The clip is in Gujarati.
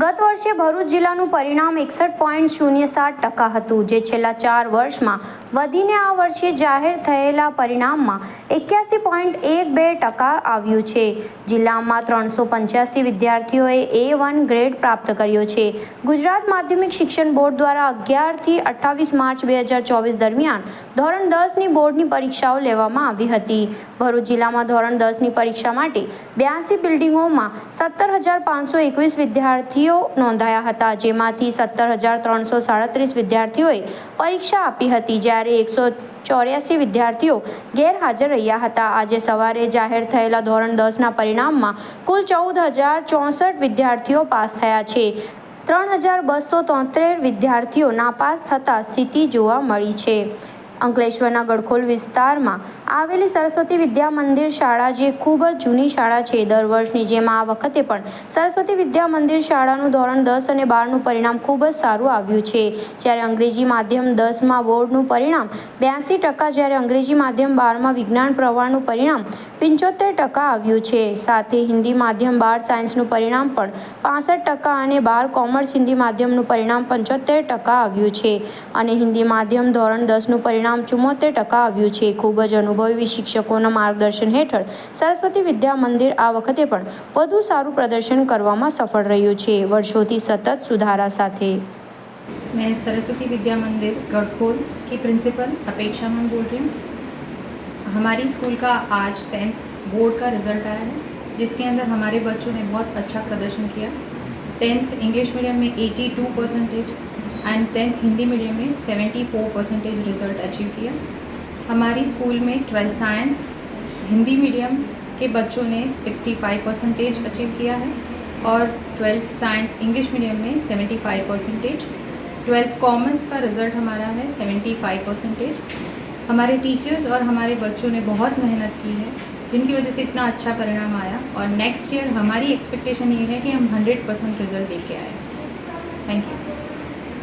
ગત વર્ષે ભરૂચ જિલ્લાનું પરિણામ એકસઠ પોઈન્ટ શૂન્ય સાત ટકા હતું, જે છેલ્લા ચાર વર્ષમાં વધીને આ વર્ષે જાહેર થયેલા પરિણામમાં એક્યાસી પોઈન્ટ એક બે ટકા આવ્યું છે. જિલ્લામાં ત્રણસો પંચ્યાસી વિદ્યાર્થીઓએ એ વન ગ્રેડ પ્રાપ્ત કર્યો છે. ગુજરાત માધ્યમિક શિક્ષણ બોર્ડ દ્વારા અગિયારથી અઠ્ઠાવીસ માર્ચ બે હજાર ચોવીસ દરમિયાન ધોરણ દસની બોર્ડની પરીક્ષાઓ લેવામાં આવી હતી. ભરૂચ જિલ્લામાં ધોરણ દસની પરીક્ષા માટે બ્યાસી બિલ્ડિંગોમાં સત્તર હજાર પાંચસો એકવીસ વિદ્યાર્થીઓ નોંધાયા હતા, જેમાંથી સત્તર હજાર ત્રણસો સાડત્રીસ વિદ્યાર્થીઓએ પરીક્ષા આપી હતી, જ્યારે એકસો ચોર્યાસી વિદ્યાર્થીઓ ગેરહાજર રહ્યા હતા. આજે સવારે જાહેર થયેલા ધોરણ દસના પરિણામમાં કુલ ચૌદ હજાર ચોસઠ વિદ્યાર્થીઓ પાસ થયા છે. ત્રણ હજાર બસો તોતેર વિદ્યાર્થીઓ નાપાસ થતાં સ્થિતિ જોવા મળી છે. અંકલેશ્વરના ગડખોલ વિસ્તારમાં આવેલી સરસ્વતી વિદ્યા મંદિર શાળા, જે ખૂબ જ જૂની શાળા છે દર વર્ષની જેમ આ વખતે પણ સરસ્વતી વિદ્યા મંદિર શાળાનું ધોરણ દસ અને બારનું પરિણામ ખૂબ જ સારું આવ્યું છે. જ્યારે અંગ્રેજી માધ્યમ દસમાં બોર્ડનું પરિણામ બ્યાસી ટકા, જ્યારે અંગ્રેજી માધ્યમ બારમાં વિજ્ઞાન પ્રવાહનું પરિણામ પંચોતેર ટકા આવ્યું છે. સાથે હિન્દી માધ્યમ બાર સાયન્સનું પરિણામ પણ પાસઠ ટકા અને બાર કોમર્સ હિન્દી માધ્યમનું પરિણામ પંચોતેર ટકા આવ્યું છે. અને હિન્દી માધ્યમ ધોરણ દસનું પરિણામ ચુમ્મોતેર ટકા આવ્યું છે ખૂબ જ અનુભવી શિક્ષકોના માર્ગદર્શન હેઠળ સરસ્વતી વિદ્યા મંદિર આ વખતે પણ વધુ સારું પ્રદર્શન કરવામાં સફળ રહ્યું છે વર્ષોથી સતત સુધારા સાથે मैं सरस्वती विद्या मंदिर गढ़खोल की प्रिंसिपल अपेक्षा मैम बोल रही हूँ हमारी स्कूल का आज टेंथ बोर्ड का रिजल्ट आया है जिसके अंदर हमारे बच्चों ने बहुत अच्छा प्रदर्शन किया टेंथ इंग्लिश मीडियम में 82 percentage and tenth Hindi medium में 74 परसेंटेज रिज़ल्ट अचीव किया। हमारी स्कूल में ट्वेल्थ साइंस हिंदी मीडियम के बच्चों ने 65 परसेंटेज अचीव किया है और ट्वेल्थ साइंस इंग्लिश मीडियम में 75 परसेंटेज ट्वेल्थ कॉमर्स का रिज़ल्ट हमारा है 75 परसेंटेज हमारे टीचर्स और हमारे बच्चों ने बहुत मेहनत की है, जिनकी वजह से इतना अच्छा परिणाम आया। और नेक्स्ट ईयर हमारी एक्सपेक्टेशन ये है कि हम 100 परसेंट रिज़ल्ट लेके आए। Thank you